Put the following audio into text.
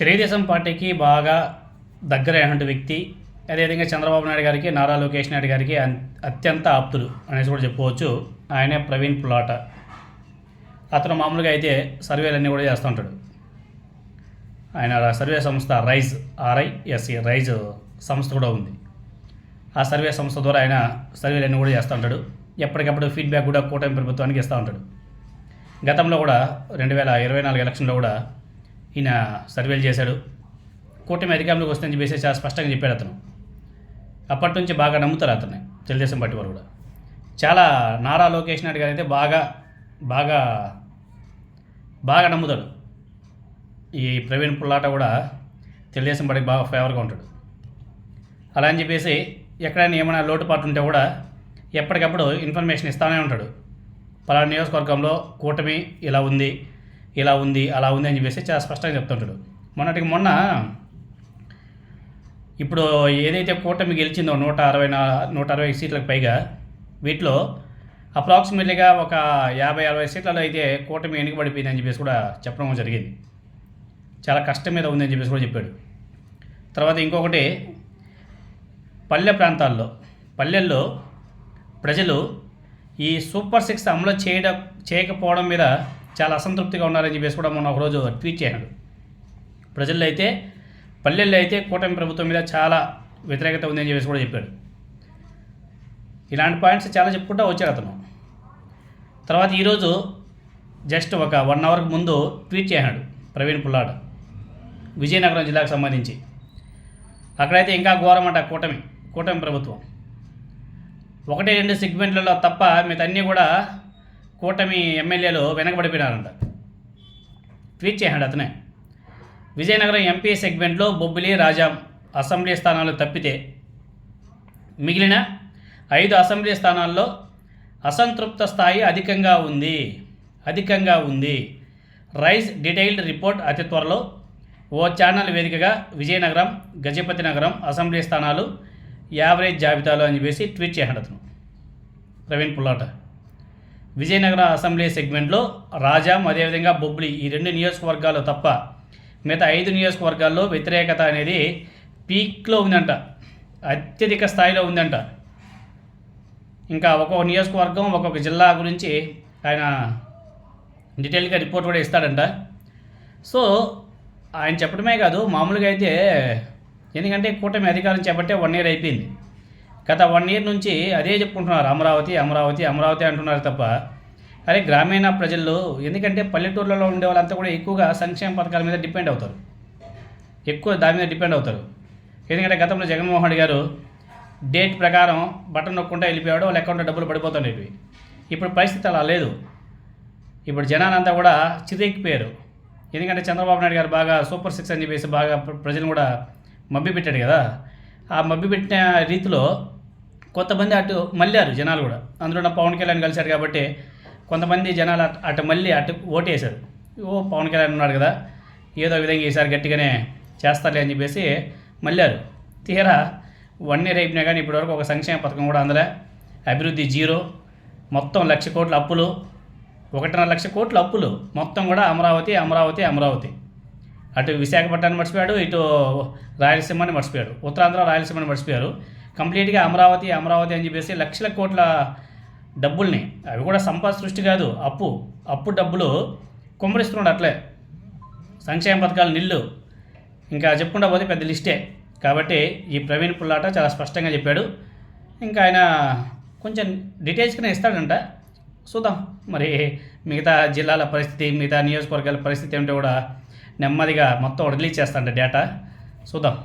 తెలుగుదేశం పార్టీకి బాగా దగ్గరైనటువంటి వ్యక్తి అదేవిధంగా చంద్రబాబు నాయుడు గారికి నారా లోకేష్ నాయుడు గారికి అత్యంత ఆప్తులు అనేసి కూడా చెప్పుకోవచ్చు. ఆయనే ప్రవీణ్ పులాట అతను మామూలుగా అయితే సర్వేలన్నీ కూడా చేస్తూ ఉంటాడు. ఆయన సర్వే సంస్థ రైజ్ ఆర్ఐఎస్సి రైజ్ సంస్థ కూడా ఉంది. ఆ సర్వే సంస్థ ద్వారా ఆయన సర్వేలన్నీ కూడా చేస్తూ ఉంటాడు. ఎప్పటికప్పుడు ఫీడ్బ్యాక్ కూడా కూటమి ప్రభుత్వానికి ఇస్తూ ఉంటాడు. గతంలో కూడా రెండు వేల ఇరవై నాలుగు ఎలక్షన్లో కూడా ఈయన సర్వేలు చేశాడు. కూటమి అధికారంలోకి వస్తుందని చెప్పేసి చాలా స్పష్టంగా చెప్పాడు అతను. అప్పటి నుంచి బాగా నమ్ముతారు అతన్ని తెలుగుదేశం పార్టీ వారు కూడా. చాలా నారా లోకేష్ నాయుడు గారు అయితే బాగా బాగా బాగా నమ్ముతాడు. ఈ ప్రవీణ్ పుల్లాట కూడా తెలుగుదేశం పార్టీకి బాగా ఫేవర్గా ఉంటాడు. అలా అని చెప్పేసి ఎక్కడైనా ఏమైనా లోటుపాటు ఉంటే కూడా ఎప్పటికప్పుడు ఇన్ఫర్మేషన్ ఇస్తానే ఉంటాడు. పలానా నియోజకవర్గంలో కూటమి ఇలా ఉంది ఇలా ఉంది అలా ఉంది అని చెప్పేసి చాలా స్పష్టంగా చెప్తుంటాడు. మొన్నటికి మొన్న ఇప్పుడు ఏదైతే కూటమి గెలిచిందో నూట అరవై నా నూట అరవై సీట్లకు పైగా వీటిలో అప్రాక్సిమేట్లీగా ఒక యాభై అరవై సీట్లలో అయితే కూటమి వెనుకబడిపోయిందని చెప్పేసి కూడా చెప్పడం జరిగింది. చాలా కష్టం మీద ఉందని చెప్పేసి కూడా చెప్పాడు. తర్వాత ఇంకొకటి పల్లె ప్రాంతాల్లో పల్లెల్లో ప్రజలు ఈ సూపర్ సిక్స్ అమలు చేయడం చేయకపోవడం మీద చాలా అసంతృప్తిగా ఉన్నారని చెప్పేసి కూడా మొన్న ఒకరోజు ట్వీట్ చేశాడు. ప్రజల్లో అయితే పల్లెల్లో అయితే కూటమి ప్రభుత్వం మీద చాలా వ్యతిరేకత ఉందని చెప్పేసి కూడా చెప్పాడు. ఇలాంటి పాయింట్స్ చాలా చెప్పుకుంటూ వచ్చాడు అతను. తర్వాత ఈరోజు జస్ట్ ఒక వన్ అవర్కి ముందు ట్వీట్ చేశాడు ప్రవీణ్ పుల్లాడ్ విజయనగరం జిల్లాకు సంబంధించి. అక్కడైతే ఇంకా ఘోరమంట కూటమి కూటమి ప్రభుత్వం. ఒకటి రెండు సెగ్మెంట్లలో తప్ప మిగతా కూడా కూటమి ఎమ్మెల్యేలు వెనకబడిపోయినారంట. ట్వీట్ చేశాడు అతనే. విజయనగరం ఎంపీ సెగ్మెంట్లో బొబ్బిలి రాజాం అసెంబ్లీ స్థానాలు తప్పితే మిగిలిన ఐదు అసెంబ్లీ స్థానాల్లో అసంతృప్త స్థాయి అధికంగా ఉంది. అధికంగా ఉంది. రైస్ డీటెయిల్డ్ రిపోర్ట్ అతి త్వరలో ఓ ఛానల్ వేదికగా విజయనగరం గజపతి నగరం అసెంబ్లీ స్థానాలు యావరేజ్ జాబితాలో అని చెప్పేసి ట్వీట్ చేశాడు అతను. ప్రవీణ్ పుల్లాట. విజయనగర అసెంబ్లీ సెగ్మెంట్లో రాజాం అదేవిధంగా బొబ్బిలి ఈ రెండు నియోజకవర్గాలు తప్ప మిగతా ఐదు నియోజకవర్గాల్లో వ్యతిరేకత అనేది పీక్లో ఉందంట అత్యధిక స్థాయిలో ఉందంట. ఇంకా ఒక్కొక్క నియోజకవర్గం ఒక్కొక్క జిల్లా గురించి ఆయన డీటెయిల్గా రిపోర్ట్ కూడా ఇస్తాడంట. సో ఆయన చెప్పడమే కాదు మామూలుగా అయితే ఎందుకంటే కూటమి అధికారం చేపట్టే వన్ ఇయర్ అయిపోయింది. గత వన్ ఇయర్ నుంచి అదే చెప్పుకుంటున్నారు అమరావతి అమరావతి అమరావతి అంటున్నారు తప్ప అదే గ్రామీణ ప్రజల్లో ఎందుకంటే పల్లెటూర్లలో ఉండే వాళ్ళంతా కూడా ఎక్కువగా సంక్షేమ పథకాల మీద డిపెండ్ అవుతారు. ఎక్కువ దాని మీద డిపెండ్ అవుతారు. ఎందుకంటే గతంలో జగన్మోహన్ రెడ్డి గారు డేట్ ప్రకారం బటన్ నొక్కుంటా వెళ్ళిపోయాడు వాళ్ళ అకౌంట్లో డబ్బులు పడిపోతుండేవి ఇప్పుడు పరిస్థితి అలా లేదు. ఇప్పుడు జనాలంతా కూడా చిరెక్కిపోయారు ఎందుకంటే చంద్రబాబు నాయుడు గారు బాగా సూపర్ సిక్స్ అని చెప్పేసి బాగా ప్రజలు కూడా మబ్బి పెట్టాడు కదా. ఆ మబ్బి పెట్టిన రీతిలో కొంతమంది అటు మళ్ళారు జనాలు కూడా. అందులో నా పవన్ కళ్యాణ్ కలిశారు కాబట్టి కొంతమంది జనాలు అటు అటు మళ్ళీ అటు ఓటేశారు. ఓ పవన్ కళ్యాణ్ ఉన్నాడు కదా ఏదో విధంగా ఈసారి గట్టిగానే చేస్తారులే అని చెప్పేసి మళ్ళారు. తీరా వన్ ఇయర్ అయిపోయినా కానీ ఇప్పటివరకు ఒక సంక్షేమ పథకం కూడా అందలే. అభివృద్ధి జీరో మొత్తం లక్ష కోట్ల అప్పులు ఒకటిన్నర లక్ష కోట్ల అప్పులు. మొత్తం కూడా అమరావతి అమరావతి అమరావతి. అటు విశాఖపట్నాన్ని మర్చిపోయాడు ఇటు రాయలసీమని మర్చిపోయాడు. ఉత్తరాంధ్ర రాయలసీమని మర్చిపోయారు. కంప్లీట్గా అమరావతి అమరావతి అని చెప్పేసి లక్షల కోట్ల డబ్బుల్ని అవి కూడా సంపద సృష్టి కాదు అప్పు అప్పు డబ్బులు కుమ్మరిస్తున్నాడు అట్లే. సంక్షేమ పథకాలు నిల్లు. ఇంకా చెప్పుకుంటా పోతే పెద్ద లిస్టే. కాబట్టి ఈ ప్రవీణ్ పుల్లాట చాలా స్పష్టంగా చెప్పాడు. ఇంకా ఆయన కొంచెం డీటెయిల్స్గానే ఇస్తాడంట. చూద్దాం. మరి మిగతా జిల్లాల పరిస్థితి మిగతా నియోజకవర్గాల పరిస్థితి ఏమిటో కూడా నెమ్మదిగా మొత్తం రిలీజ్ చేస్తాడంట డేటా. చూద్దాం.